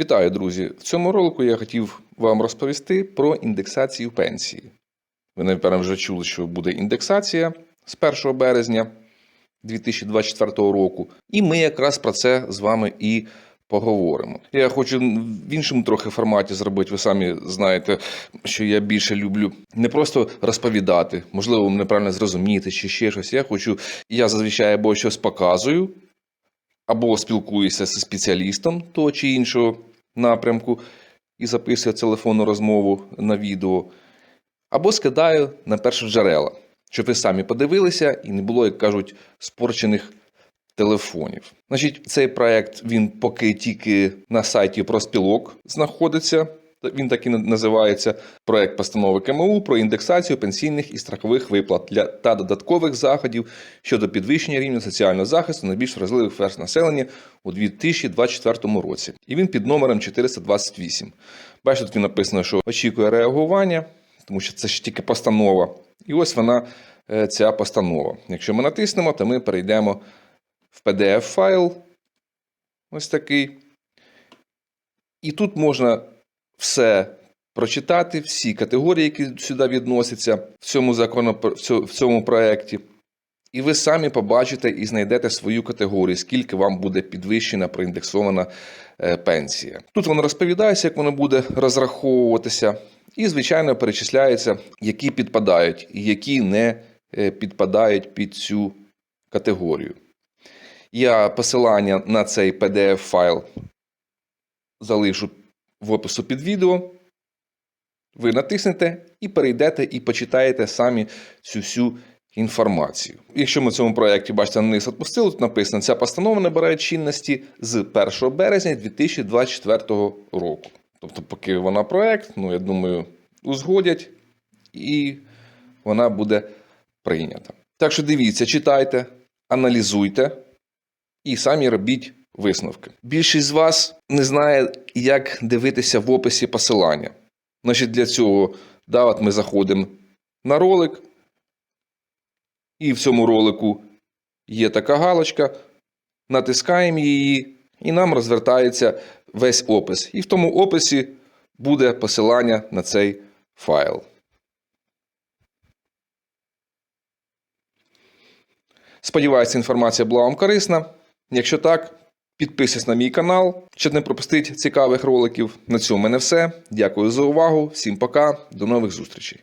Вітаю, друзі! В цьому ролику я хотів вам розповісти про індексацію пенсії. Ви, напевно, вже чули, що буде індексація з 1 березня 2024 року. І ми якраз про це з вами і поговоримо. Я хочу в іншому трохи форматі зробити. Ви самі знаєте, що я більше люблю не просто розповідати, можливо, ви неправильно зрозумієте чи ще щось. Я хочу, я зазвичай або щось показую, або спілкуюся зі спеціалістом того чи іншого напрямку і записує телефонну розмову на відео, або скидаю на перші джерела, щоб ви самі подивилися і не було, як кажуть, спорчених телефонів. Значить, цей проект він поки тільки на сайті Проспілок знаходиться. Він так і називається проект постанови КМУ про індексацію пенсійних і страхових виплат для та додаткових заходів щодо підвищення рівня соціального захисту найбільш вразливих верст населення у 2024 році. І він під номером 428. Бачите, тут написано, що очікує реагування, тому що це ж тільки постанова. І ось вона, е, ця постанова. Якщо ми натиснемо, то ми перейдемо в PDF-файл. Ось такий. І тут можна все прочитати, всі категорії, які сюди відносяться в цьому закону, в цьому проєкті. І ви самі побачите і знайдете свою категорію, скільки вам буде підвищена проіндексована е, пенсія. Тут воно розповідається, як воно буде розраховуватися, і, звичайно, перечисляється, які підпадають і які не е, підпадають під цю категорію. Я посилання на цей PDF-файл залишу в опису під відео. Ви натиснете і перейдете і почитаєте самі цю всю інформацію. Якщо ми в цьому проєкті, бачите, низ відпустили, тут написано, ця постанова набирає чинності з 1 березня 2024 року. Тобто, поки вона проєкт, ну я думаю, узгодять і вона буде прийнята. Так що дивіться, читайте, аналізуйте і самі робіть висновки. Більшість з вас не знає, як дивитися в описі посилання. Значить, для цього да, от ми заходимо на ролик, і в цьому ролику є така галочка, натискаємо її, і нам розвертається весь опис. І в тому описі буде посилання на цей файл. Сподіваюся, інформація була вам корисна. Якщо так, підписуйтесь на мій канал, щоб не пропустити цікавих роликів. На цьому мене все. Дякую за увагу. Всім пока, до нових зустрічей.